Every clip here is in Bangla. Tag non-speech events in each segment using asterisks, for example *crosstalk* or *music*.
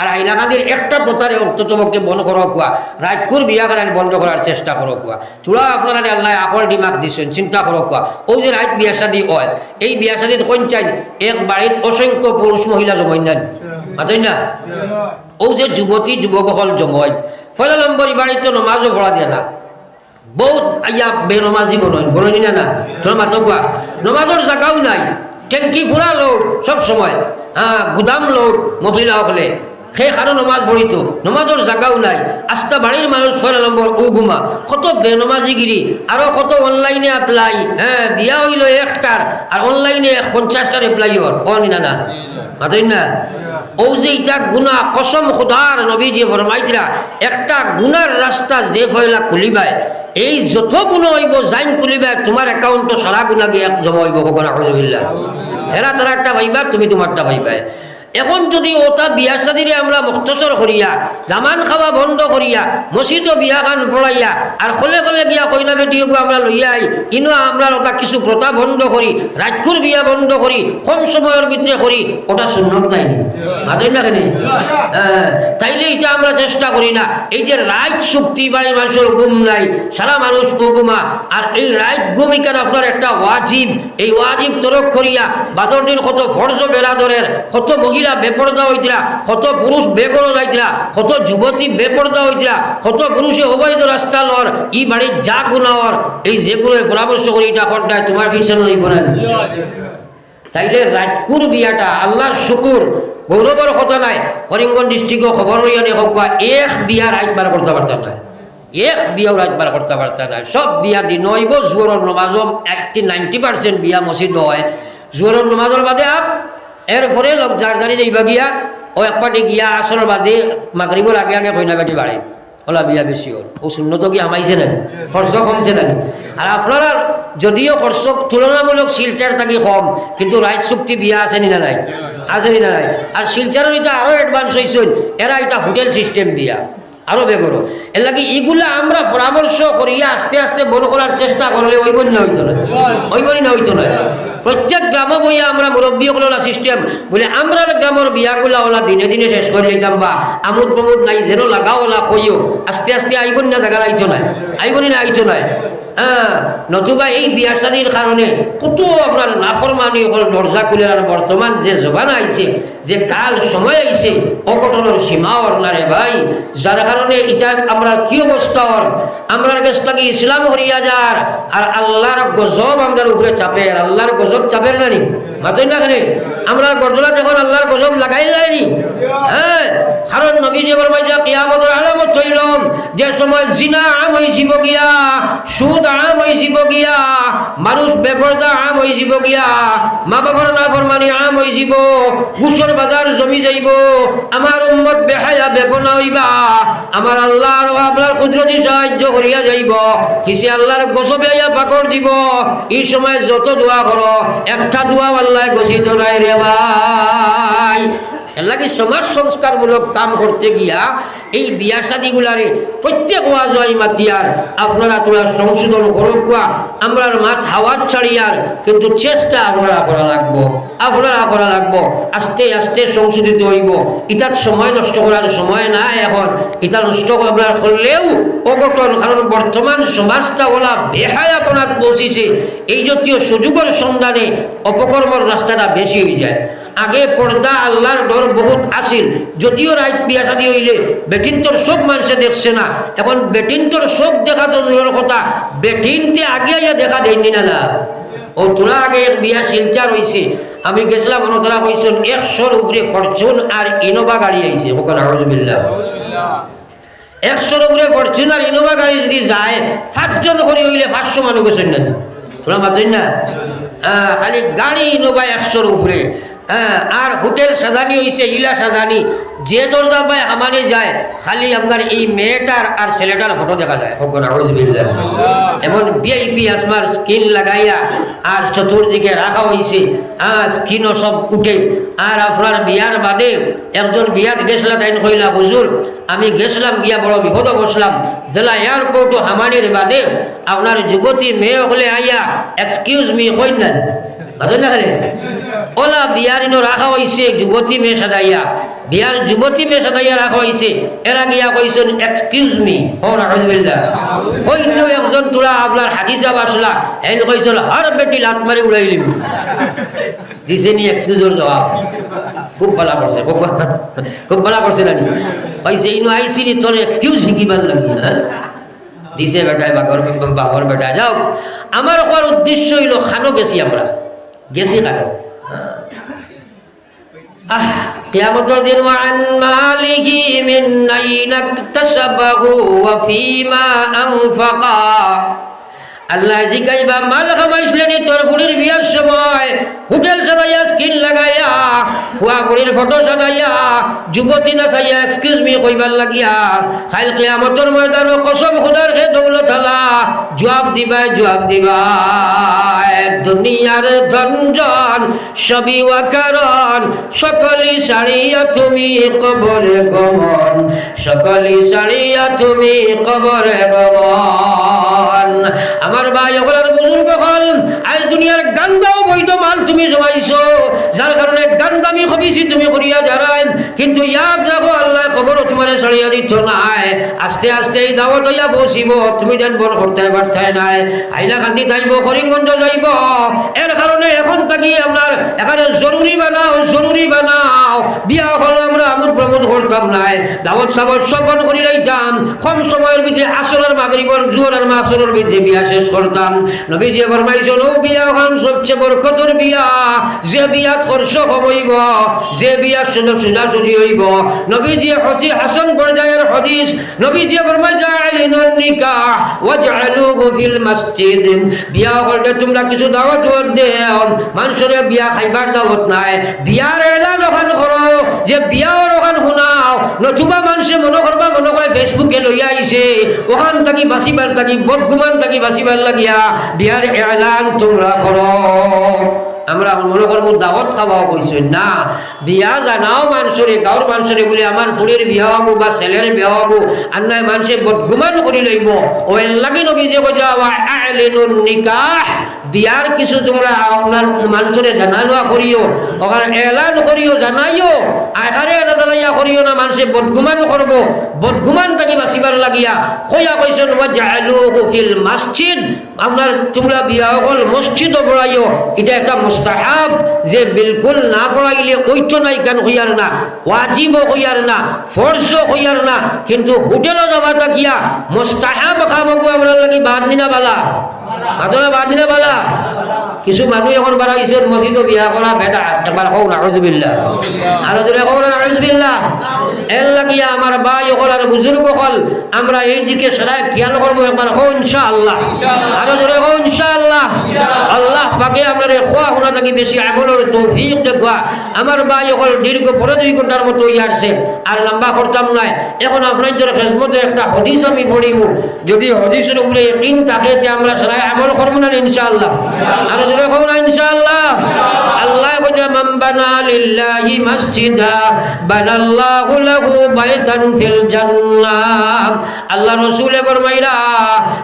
আর হাইলাকান্দির একটা প্রতারে অন্তত পক্ষে বন্ধ করো কুয়া। রাজকুর বিয়া করার বন্ধ করার চেষ্টা করো কুয়া। চূড়া আপনারা আল্লাহ আকল দিমাগ দিচ্ছেন চিন্তা করো কুয়া। ও যে রাত বিয়া শাদি হয়, এই বিয়া শাদিত কোন চাই এক বাড়িত অসংখ্য পুরুষ মহিলা জমাইন না মাতই না? ও যে যুবতী যুবকসকল জমাই ফলে নম্বরী বাড়িতে নমাজও ভরা দিয়ে না। বহুত আইয়া বেনমাজি বনয়। বননি না না? তোর মাতো কোয়া। নমাজের জায়গাও নাই। ট্যাঙ্কি ফুরা লোড সব সময়। হ্যাঁ গুদাম লোড মহিলা হলে সেই কারও নমাজ পড়িত নমাজের জায়গাও নাই। আস্তা বাড়ির মানুষ ছয় নম্বর ও ঘুমা কত বেনমাজিগিরি আরও কত অনলাইনে এপ্লাই হ্যাঁ বিয়া হইল একটার আর অনলাইনে পঞ্চাশটার এপ্লাই হর কনি না? না? ও যে ইটা গুণা, কসম খুদার নবী যে ফরমাইছিলা একটা গুনার রাস্তা যে ফয়লা খুলিবায় এই যত গুণ হইব জাইন খুলিবায় তোমার অ্যাকাউন্টও সারা গুণা গিয়ে জমা হইব কখন আহজবিল্লা হেরা তারা একটা ভাইবা তুমি তোমারটা ভাইবাই এখন যদি ওটা বিয়া সাদিরে আমরা মুক্তসর করিয়া, জামান খাওয়া বন্ধ করিয়া মসজিদ বিয়া খান পড়াইয়া আর খলে খলে গিয়া কইনা বেটিকে আমরা লইয়া আই ইনো আমরা ওটা কিছু প্রথা বন্ধ করি রাজকুর বিয়া বন্ধ করি, কম সময়ের ভিতরে করি, ওটা সুন্নত নাই মাতেন না? কেন তাইলে এটা আমরা চেষ্টা করি না, এই যে রাজ শক্তি বা এই মানুষের ঘুম নাই, সারা মানুষ ঘুমা আর এই রাজ ভূমিকার আপনার একটা ওয়াজিব, এই ওয়াজিব তরক করিয়া বাদর দিন কত ফর্জ বেড়াদরের কত মহিলা বেপরদা হইতিলা কত পুরুষ বেগর যাইতিলা কত যুবতী বেপরদা হইতিলা কত পুরুষে অবৈধ রাস্তা লর ই বাড়ির যা গুণাওয়ার এই যেগুলো পরামর্শ করি, এটা করতায় তোমার ফিসন লইব না তাইলে রাজকুর বিয়াটা, আল্লাহর শুকুর, গৌরবের কথা নাই, করিমগঞ্জ ডিস্ট্রিক্টও খবর লইয়া হোক বা, এক বিয়া রাজবার করতে পারতাম না এক বিয়াও রাজবার করতে পারতাম না সব বিয়া দিন হইব জোরের নমাজও একটি নাইনটি পার্সেন্ট বিয়া মসজিদ হয়। জোরের নমাজের বাদে আপ এরপরে লোক যার গাড়ি যাইবা গিয়া, ও এক পাটি গিয়া আসর বাদে মাগরিবর আগে আগে কইনা বেটি বাড়ে। ওলা বিয়া বেশি হল। ও শূন্য কি আমাইছে না খরচ কমছে না আর আপনারা যদিও খরচ তুলনামূলক শিলচার থাকি কম, কিন্তু রাইট চুক্তি বিয়া আছে নি না নাই? আছে নি না নাই? আর শিলচারের এটা আরও অ্যাডভান্স হয়েছিল এরা এটা হোটেল সিস্টেম দিয়া। আরও বেগরো। এর লাগে এগুলা আমরা পরামর্শ করিয়া আস্তে আস্তে বড় করার চেষ্টা করলে ওই বন্য হইতো না। ওই বন্য হইতো না। প্রত্যেক গ্রামে বইয়া আমরা মুরব্বী হলা সিস্টেম বলে আমরা গ্রামের বিয়াগুলা ওলা দিনে দিনে শেষ করে যাইতাম বা, আমুদ প্রমুদ নাই, যেন লাগা ওলা কইও, আস্তে আস্তে আইবন না জায়গা আইতো নাই আইবনি না আইতো নাই। হ্যাঁ নতুবা এই বিয়া শাদির কারণে কত আপনার নাফরমানি হল দরজা খুলে আর বর্তমান যে জবান আইছে, যে কাল সময় আইছে, অঘটনের সীমা ওর না রে ভাই। যার কারণে এটা আমরা কি অবস্থা ওর? আমরা কাছ থেকে ইসলাম হরিয়া যার, আর আল্লাহর গজব আমাদের উপরে চাপের আল্লাহর গজব চাপের নানি আমরা গজলা যখন আল্লাহর গজব লাগাই যায়নি হ্যাঁ কারণ নবী যে আলামত যে সময় জিনা আম হইছিব গিয়া, সুদ আম হইছিব গিয়া, মানুষ বেপরদা আম হইছিব গিয়া মা বাবার না ফরমানি আম হইছিব ঘুষর বাজার জমি যাইব, আমার উম্মত বেহায়া বেপনা হইবা, আমার আল্লাহর ও আপনার কুদরতি সাহায্য করিয়া যাইব, কিসে আল্লাহর গসবে আইয়া পাকড় দিব, এই সময় যত দোয়া করো, একটা দোয়া আল্লাহ গছিত জোড়াই রে ভাই। এর লাগে সমাজ সংস্কারমূলক কাম করতে গিয়া এই বিয়া শাদিগুলারে প্রত্যেক ওয়াজয় মাতিয়ার আপনারা তোরা সংশোধন করো কুয়া আমরা মাত হাওয়াত ছাড়িয়ার কিন্তু চেষ্টা আপনারা করা লাগবো, আপনারা করা লাগবো, আস্তে আস্তে সংশোধিত হইব। ইটার সময় নষ্ট করার সময় নাই এখন। এটা নষ্ট আপনার করলেও অঘটন, কারণ বর্তমান সমাজটা ওলা বেহায় আপনার পৌঁছিছে এই জাতীয় সুযোগের সন্ধানে অপকর্মর রাস্তাটা বেশি হয়ে যায়। আগে পর্দা আল্লাহর ডর বহুত আসিল যদিও রাইট বিয়া শাদি হইলে বেটিনটোর সব মানুষে দেখছে না। এখন বেটিনটোর সব দেখা তো দূরের কথা বেটিনতে আগে আইয়া দেখা দেয়নি না না ও, তোরা আগে এক বিয়া শিলচার হয়েছে আমি গেছিলাম ওনারা কইছেন একশোর উপরে ফরচুন আর ইনোভা গাড়ি আইছে। ওখানে আহজবিল্লা একশোর উপরে ফরচুন আর ইনোভা গাড়ি যদি যায়, পাঁচজন করে হইলে পাঁচশো মানুষ গেছেন না তোরা মাতেন না? খালি গাড়ি ইনোভা একশোর উপরে। হ্যাঁ আর হোটেল সাজানি হয়েছে ইলা সাজানি। যে দরজা পায় আমারে যায়। খালি আপনার এই মেয়েটার আর ছেলেটার ফটো দেখা যায়। এমন ভিআইপি আসমার স্কিন লাগাইয়া আর চতুর্দিকে রাখা হয়েছে হ্যাঁ স্কিনও সব উঠে। আর আপনার বিয়ার বাদে একজন বিয়াত গেছিলা তাই কইলা হুজুর আমি গেছিলাম গিয়া বড় বিপদ বসলাম জেলা এয়ারপোর্ট হামানির বাদে আপনার যুবতী মেয়ে হলে আইয়া এক্সকিউজ মি কই না ওলা বিয়ার ইনো রাখা হয়েছে যুবতী মেয়ে সাদাইয়া বিয়ার যুবতী মেয়ে সাদাইয়া রাখা হয়েছে এরা গিয়া কইছেন এক্সকিউজ মি ও রাহমতুল্লাহ হয়তো একজন তোরা আপনার হাদিসা বাসলা এন কইছিল হর বেটি, লাত মারি উড়াই লিবি। দিছে নি এক্সকিউজর জবাব। খুব ভালো করছে, খুব ভালো করছে। নানি। কইছে, ইনো আইসি নি, তোর এক্সকিউজ শিকিবার লাগি? হ্যাঁ? দিছে বেটায় বাগর বাবর বেটা, যাও। আমার ওখার উদ্দেশ্য হইল খানো গেছি আমরা। গেছি কাটো। আহ। কিয়ামতের দিন ওয়ান মালিহি মিন আইনা ইকতাসাবাহু ওয়া ফীমা আনফাকা। আল্লাহ জিগাইবা মাল খামাইছিলেন তোর বুড়ির বিয়ার সময় হোটেল সাজাইয়া স্কিন লাগাইয়া, ফুয়া বুড়ির ফটো সাজাইয়া, যুবতী না চাইয়া এক্সকিউজ মি কইবার লাগিয়া খাইল কিয়ামতের ময়দান কসম খুদার হে দৌলত আলা জবাব দিবা জবাব দিবা দুনিয়ার ধনজন, সবই ওয়াকারণ সকলি সারিয়া তুমি কবরে গমন, সকলি সারিয়া তুমি কবরে গমন। আমার ভাই ওগুলার বুজুর্গ হল আজ দুনিয়ার গান্দাও বৈধ মাল তুমি জমাইছো। যার কারণে গান্দামি হবিছি তুমি করিয়া যারাই কিন্তু ইয়াদ রাখো আল্লাহ খবর তোমার সরিয়া দিচ্ছ নাই। আস্তে আস্তে এই দাওয়াত হইয়া বসিব। তুমি যেন বড় করতে পারতে নাই। আইলা কান্দি যাইব, করিমগঞ্জ যাইব। এর কারণে এখন থাকি আপনার এখানে জরুরি বানাও জরুরি বানাও। বিয়া হল আমরা আমোদ প্রমোদ করতাম নাই। দাওয়াত সাবত সবন করি রাইতাম কম সময়ের ভিতরে আসরের মাগরিবর জোরের মাসরের ভিতরে বিয়া শেষ করতাম। নবী যে ফরমাইছো নো বিয়া হন, সবচেয়ে বরকতর বিয়া। যে বিয়া খরচ হইব যে বিয়া সুন্দর সুজা সুজি হইব। নবী যে হসি হাসান পর্যায়ের হদিস। নবী যে ফরমাই জাআলিনুন নিকাহ ওয়াজআলুহু ফিল মসজিদ। বিয়া করলে তোমরা কিছু দাওয়াত দেও। মানুষের বিয়া খাইবার দাওয়াত নাই। বিয়ার এলান ওখান করো। যে বিয়াও ওখান শুনাও। নতুবা মানুষে মনে করবা, মনে করে ফেসবুকে লইয়া আইছে। ওখান থাকি বাঁচিবার থাকি, বদগুমান থাকি বাঁচিবার লাগিয়া বিয়ার এলান তোমরা করো। আমরা মনে করব দাওয়াত খাওয়াও কইছে। না, বিয়া জানাও মানুষরে গাঁৱৰ মানুষরে বলে আমার ফুলের বিয়া হব বা ছেলের বিয়া হব আর নয় মানুষে বদগুমান করি লইব। ও এর নবী যে কইছে আলিনুন নিকাহ বিয়ার কিছু তোমরা আপনার মানুষরে জানানো করিও, ওখানে এলান করিও, জানাইও আখারে এটা জানাইয়া করিও না, মানুষে বদগুমান করব, বদগুমান তাকে বাঁচিবার লাগিয়া কইয়া কইছেন ফিল মসজিদ আপনার তোমরা বিয়া হল মসজিদ পড়াইও, এটা একটা মুস্তাহাব, যে বিলকুল না পড়াইলে ঐক্য নাই কেন হইয়ার না ওয়াজিব হইয়ার না ফরজ হইয়ার না, কিন্তু হোটেলও যাবাটা গিয়া মুস্তাহাব খামকু আমরা লাগি বাদ দিনা বালা। মাতলা বাদ দিলে বালা। কিছু মানুষ এখন বারা গেছে মসজিদ বিয়া করা বেদা। একবার কৌ না আরও আর যদি কৌ না এর লাগিয়া আমার ভাই হল আর বুজুর্গ হল আমরা এই দিকে সদাই খেয়াল করব একবার। হো ইনশাআল্লাহ। আরও জোরে হো ইনশাআল্লাহ। আল্লাহ পাকে আমরা খোয়া শোনা থাকি বেশি আমলের তৌফিক দেখুয়া আমার ভাই হল দীর্ঘ পরে দুই ঘণ্টার মতো ইয়ারছে আর লম্বা করতাম নাই। এখন আপনার জন্য খেসমতে একটা হদিস আমি পড়িব। যদি হদিসের উপরে ইকিন থাকে আমরা সদাই আমল করব না ইনশাআল্লাহ। আরও জোরে হো না ইনশাআল্লাহ। আল্লাহ বলে মান বানা লিল্লাহি মাসজিদা বানাল্লাহু লাহু বাইতান ফিল আল্লাহ রাসূলে ফরমাইরা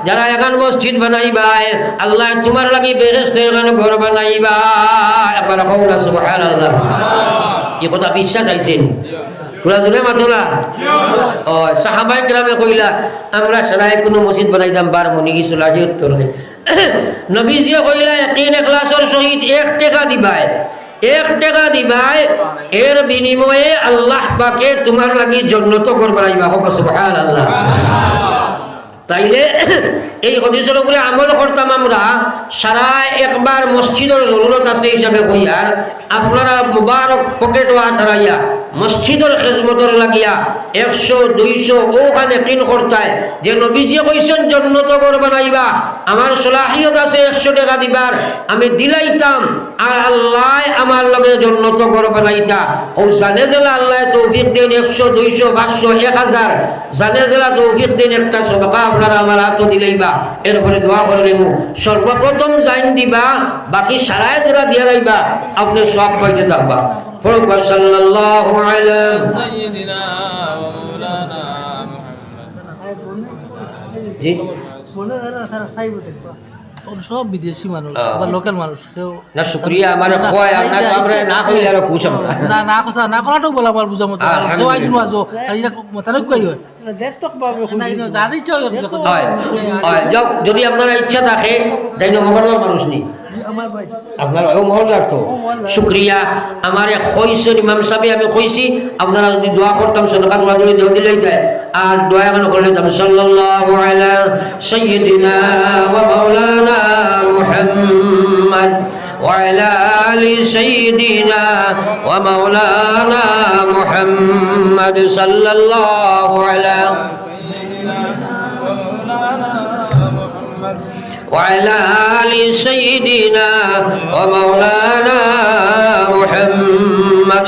যারা এখন মসজিদ বানাইবাই আল্লাহ তোমার লাগি বেহেশতে এখন ঘর বানাইবা একবার কওনা সুবহানাল্লাহ। এই কথা বিশ্বাস আইছেন? তোরা জোরে মাতলা ও সাহাবাই গ্রামে কইলা, আমরা সারাই কোনো মসজিদ বানাইতাম বার মনি গেছিল আজি উত্তর হয় *coughs* নবীজিয়ে কইলা, একদিন এখলাসর সহিত এক টাকা দিবাই এক টাকা দিবাই এর বিনিময়ে আল্লাহ পাকে তোমার লাগি জন্নত করবার সুবহানাল্লাহ। তাইলে এই হদিসের উপরে আমল করতাম আমরা, সারা একবার মসজিদের জরুরত আছে হিসাবে কইয়ার আপনারা মুবারক পকেট ওয়া ধরাইয়া, মসজিদের খেজমতর লাগিয়া একশো, দুইশো ওখানে কিন করতায়, যে নবীজি কইছেন, জন্নত ঘর বানাইবা, আমার সলাহিয়ত আছে একশো টাকা দিবার, আমি দিলাইতাম, আর আল্লাহ আমার লগে জন্নত ঘর বানাইতা। ও জানে জেলা আল্লাহ তৌফিক দিন একশো, দুইশো, পাঁচশো, এক হাজার। জানে জেলা তৌফিক দিন একটা সদকা আপনারা আমার হাত দিলাইবা। দিবা এরপরে দোয়া করে নেব। সর্বপ্রথম জাইন দিবা বাকি সারায় যারা দিয়া যাইবা আপনি সব পাইতে থাকবা। ফরকবার সাল্লাল্লাহু জি? মনে হয় তারা সাইবতে। সব বিদেশি মানুষ। বা লোকাল মানুষ কেউ না শুক্রিয়া আমার কয় আপনার আমরা না কইলে আরও খুশ আমরা না। না কথা না করাটাও বলা আমার বুঝা মতো। কেউ আইসুন আজো আর এটা মতানক কই হয়? যদি আপনার ইচ্ছা থাকে তাই মহল্লার মানুষ নেই আমার আপনার মহল্লার তো। শুক্রিয়া আমার কইছেন ইমাম সাহেব আমি কইছি আপনারা যদি দোয়া করতাম দোয়া যদি দেয় আর দোয়া এখন করলে যাবে সাল্লাল্লাহু আলা সাইয়্যিদিনা ওয়া মাওলানা মুহাম্মদ وعلى آل سيدنا ومولانا محمد صلى الله على وعلى آل سيدنا ومولانا محمد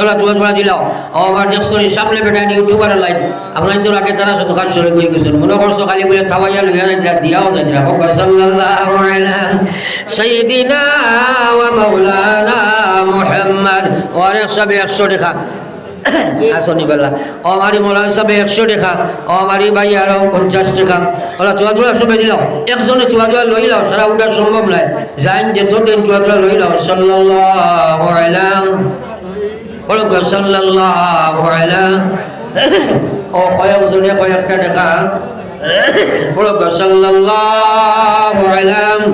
ওরা তুলা তুলা দিলাও। আমার দেখছি সামনে বেটা ইউটিউবার লাইন আপনার তো আগে তারা শুধু কাজ করে গেছেন। মনে করছ খালি বলে থাবাইয়া লইয়া যাইরা দিয়াও যাইরা হোক সাল্লাল্লাহু মাওলানা মুহাম্মদ। ওরে সবে 100 টাকা আসনি বেলা। ও আমারি মোলা হিসাবে একশো টাকা সম্ভব নয়। যাইন যেত দিন চুয়া চুয়া লই লাও সাল্লাল্লাহু আলাইহি বলক সাল্লাল্লাহু আলাইহি *laughs* ও কয়েকজনে কয়েকটা টাকা? বলক *laughs* সাল্লাল্লাহু আলাইহি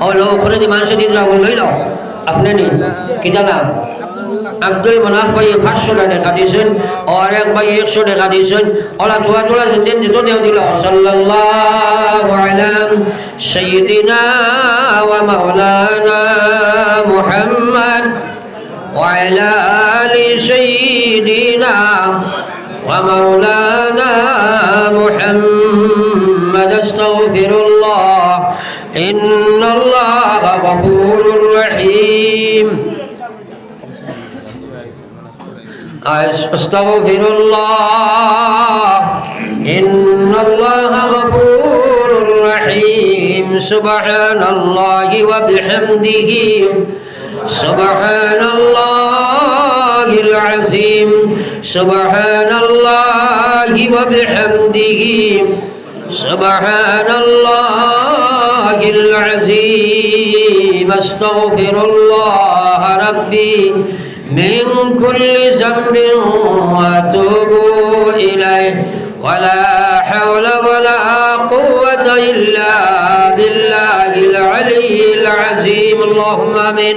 ও লোক করে দি মানুষের দিন যাব লই লাও আপনি নি? কিটা নাম আব্দুল মনাফ ভাই পাঁচশো টাকা দিয়েছেন আর এক ভাই একশো টাকা দিয়েছেন ওরা তোলা তোলা দিন দিত দেও দিল। সাল্লাল্লাহু আলা সাইয়্যিদিনা ওয়া মাওলানা وعلى آل سيدنا ومولانا محمد استغفر الله. إن الله غفور رحيم. أستغفر الله. إن الله غفور رحيم. سبحان الله وبحمده. سبحان الله العظيم سبحان الله وبحمده سبحان الله العظيم. استغفر الله ربي من كل ذنب وأتوب إليه. ولا حول ولا قوة إلا بالله العلي العظيم. اللهم آمين.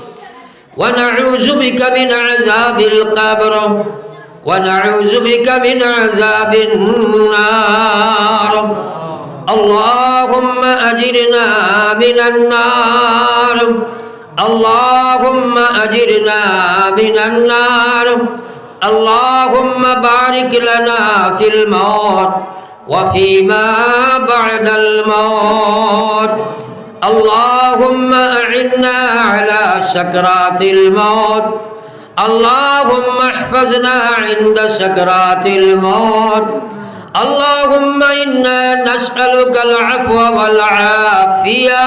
ونعوذ بك من عذاب القبر ونعوذ بك من عذاب النار. اللهم أجرنا من النار. اللهم أجرنا من النار. اللهم بارك لنا في الموت وفيما بعد الموت. اللهم أعنا على سكرات الموت. اللهم احفظنا عند سكرات الموت. اللهم إنا نسألك العفو والعافية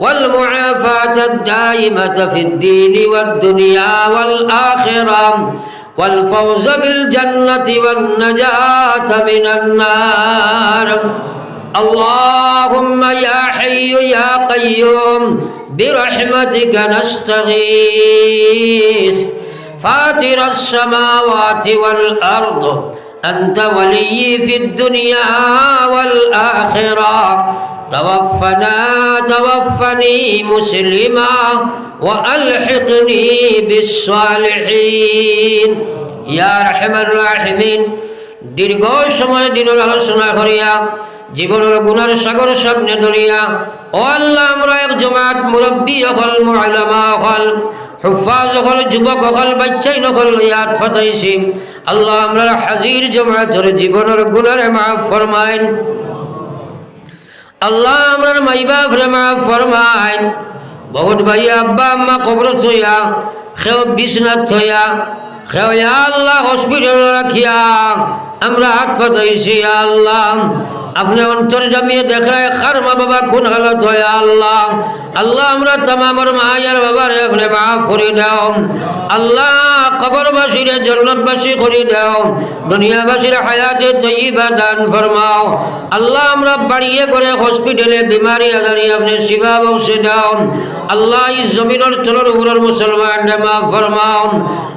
والمعافاة الدائمة في الدين والدنيا والآخرة والفوز بالجنة والنجاة من النار. اللهم يا حي يا قيوم برحمتك نستغيث فاطر السماوات والأرض أنت ولي في الدنيا والآخرة توفنا توفني مسلما وألحقني بالصالحين يا رحم الراحمين দীর্ঘ সময় দিনের আলোচনা করিয়া জীবনের গুণার সাগর সামনে ধরিয়া। ও আল্লাহ, আমরা এক জমাত মুরব্বী হল মুআলামা হল হুফাজ হল যুবক হল বাচ্চাই নকল ইয়াদ ফাতাইছি। আল্লাহ, আমরা হাজির জমাতের জীবনের গুণার মাফ ফরমাইন। আল্লাহ, আমার মাইবা ফ্রে মাফ ফরমাইন। বহুত ভাই আব্বা আম্মা কবর থইয়া খেও বিছনাথ থইয়া ইয়া আল্লাহ হসপিটাল রাখিয়া আমরা হাত পাতাইছি আল্লাহ। আপনি অন্তর জমিয়ে দেখায়, খার মা বাবা, কোন হালত হয় আল্লাহ? আল্লাহ, আমরা তামামর মায়ার বাবার এখানে মাফ করে দাও। আল্লাহ, কবরবাসীর জন্নতবাসী করে দাও। দুনিয়াবাসীর হায়াতে তৈবা দান ফরমাও। আল্লাহ, আমরা বাড়িয়ে করে হসপিটালে বিমারি আদারি আপনি শিবা বসে দাও। আল্লাহ, এই জমিনের তলর উপরের মুসলমান মাফ ফরমাও।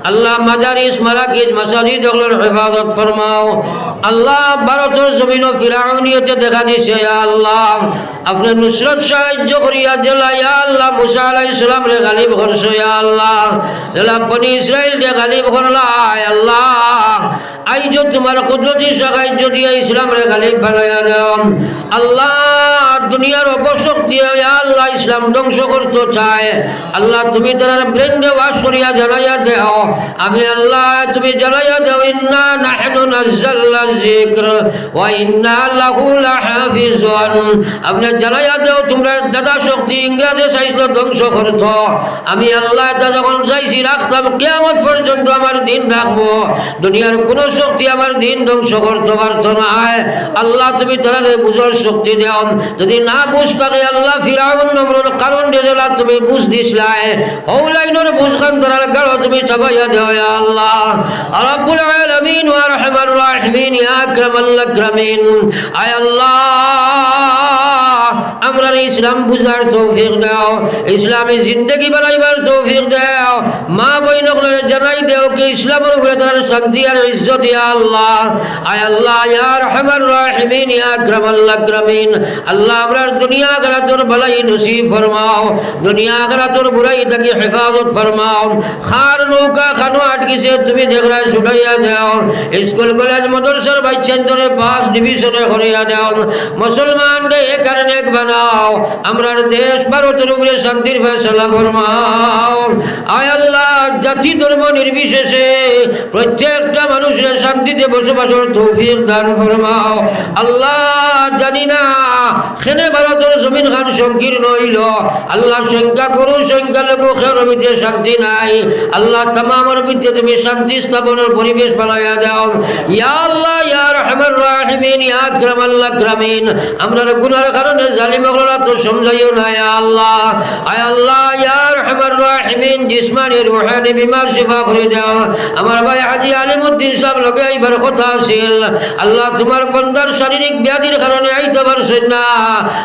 আল্লাহ মাদারিস মারাকিজ মাসাজিদ ওগুলোর হেফাজত ফরমাও। আল্লাহ ভারতের জমিন ও ফিরাউনিয়তে দেখা দিছে আল্লাহ। আপনি নুসরত সাহায্য করিয়া দিলা ইয়া আল্লাহ, মুসা আলাইহিস সালাম রে গালিব করছ, ইয়া আল্লাহ। দিলা বনি ইসরাইল রে গালিব করলা আল্লাহ। আইজো তোমার কুদরতি সাহায্য দিয়া ইসলাম রে গালিব বানাইয়া দাও। আল্লাহ দুনিয়ার অপশক্তি আল্লাহ ইসলাম ধ্বংস করতে চায়। আল্লাহ, তুমি তার ব্রেন্ডে ওয়াশ করিয়া জানাইয়া দেও। আমি আল্লাহ, তুমি জানাইয়া দেও, ইন্না নাহনু নাযালনা যিকর, ওয়া ইন্না লাহু লাহাফিজুন। আপনি জানাইয়া দেও, তোমরা দাদা শক্তি ধ্বংস করত। আমি আল্লাহ যখন রাখতাম পর্যন্ত আমার দিন রাখব। দুনিয়ার কোনো শক্তি আমার দিন ধ্বংস করতে পারত না। আল্লাহ, তুমি তারা বুঝার শক্তি দেও। যদি না বুঝ থাকে আল্লাহ ফিরাউন নম্বর কারণ দিলা, তুমি বুঝ দিসলাই হৌলাইনর লাইনের বুঝ খান ধরার গাড়ো তুমি চাবাইয়া দেও আল্লাহ। রব্বুল আলামিন ওয়া আরহামার রাহিমিন ইয়া আকরামাল আকরামিন। আয় আল্লাহ। আমরা ইসলাম বুঝার তৌফিক দাও, ইসলামী জিন্দগি বানাইবার তৌফিক দাও। মা বই জানাই দেও কি ইসলামের উপরে তার শান্তি আর ইজ্জত আল্লাহ। আয় আল্লাহ আল্লাহ, আমরার দুনিয়া ভলাই ফরমাও। দুনিয়া হেফাজত ফরমাও। খার নৌকা, খানো আটকিছে তুমি দেখরা ছুটাইয়া দাও স্কুল, কলেজ, মাদ্রাসার বাচ্চান্তরে পাস ডিভিশনে করিয়া দাও। মুসলমান কারণে বানাও আমরার দেশ ভারতের উপরে শান্তির ফেসলা ফরমাও। আয় আল্লাহ জাতি ধর্ম নির্বিশেষে প্রত্যেকটা মানুষের শান্তিতে বসবাসের তৌফিক দান ফরমাও। আল্লাহ জানি না খেনে ভারতের জমিন খান সংকীর্ণ হইল। আল্লাহ সংখ্যা করু সংখ্যা লোক খের ভিতরে শান্তি নাই। আল্লাহ তামামের ভিতরে তুমি শান্তি স্থাপনের পরিবেশ বানাইয়া দাও। ইয়া আল্লাহ, ইয়া রহমান রাহিমিন, ইয়া আকরাম আল্লাহ আকরামিন। আমরা গুনার কারণে জালিম সমঝাইও না আল্লাহ। আয় আল্লাহ, ইয়া রহমান রাহিমিন জিসমানি রুহানি বিমার শিফা করে দাও। আমার ভাই হাজি আলিমউদ্দিন সাহেব লগে এইবার কথা আছিল। আল্লাহ, তোমার বন্দার শারীরিক ব্যাধির কারণে আইতে পারছেন না।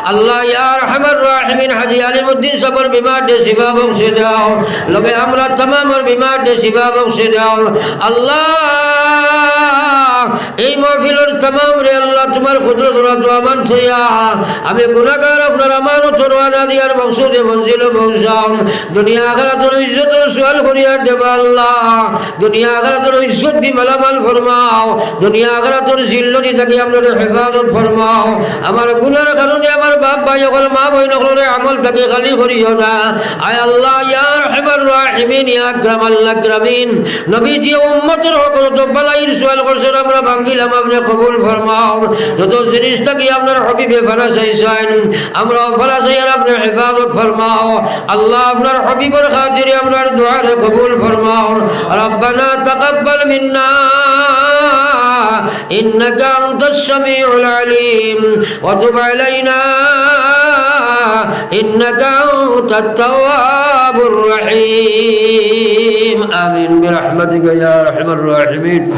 আল্লাহ, ইয়া রহমান রাহিমিন, হাজি আলিমউদ্দিন সাহেবের বিমার দে শিফা বংশে দাও। লগে আমরা তামামের বিমার দে শিফা বংশে দাও। আল্লাহ! এই মহফিলের তামাম রে আল্লাহ, তোমার ক্ষুদ্র আমার ছইয়া আমি গুণাগার আপনার আমার চরওয়ানা দিয়ার বংশে মঞ্জিল বংশাম দুনিয়া আগারা তোর ইজ্জত সোয়াল করিয়া দেবা আল্লাহ। দুনিয়া আগারা তোর ইজ্জত দি মালামাল ফরমাও। দুনিয়া আগারা তোর জিল্লতি থাকি আপনার হেফাজত ফরমাও। আমার গুণার কারণে আমার বাপ ভাই সকল মা বই নকলরে আমল থাকে খালি করিও না। আয় আল্লাহ ইয়ার হেবার রাহিমিন, ইয়া আকরামাল আকরামিন। নবীজি উম্মতের হকর তো বালাইর সোয়াল করছেন আমরা ভাঙ্গিলাম আপনি কবুল ফরমাও যত জিনিস থাকি আপনার হবিবে ফেলা চাইছেন আমরা ফেলা চাই আর আপনার হেফাজত ফরমাও আল্লাহ আপনার হবিবর খাতিরে আপনার দোয়ার কবুল ফরমাও রব্বানা তাকাব্বাল মিন্না إنك أنت السميع العليم وتب علينا إنك أنت التواب الرحيم آمين برحمتك يا أرحم الراحمين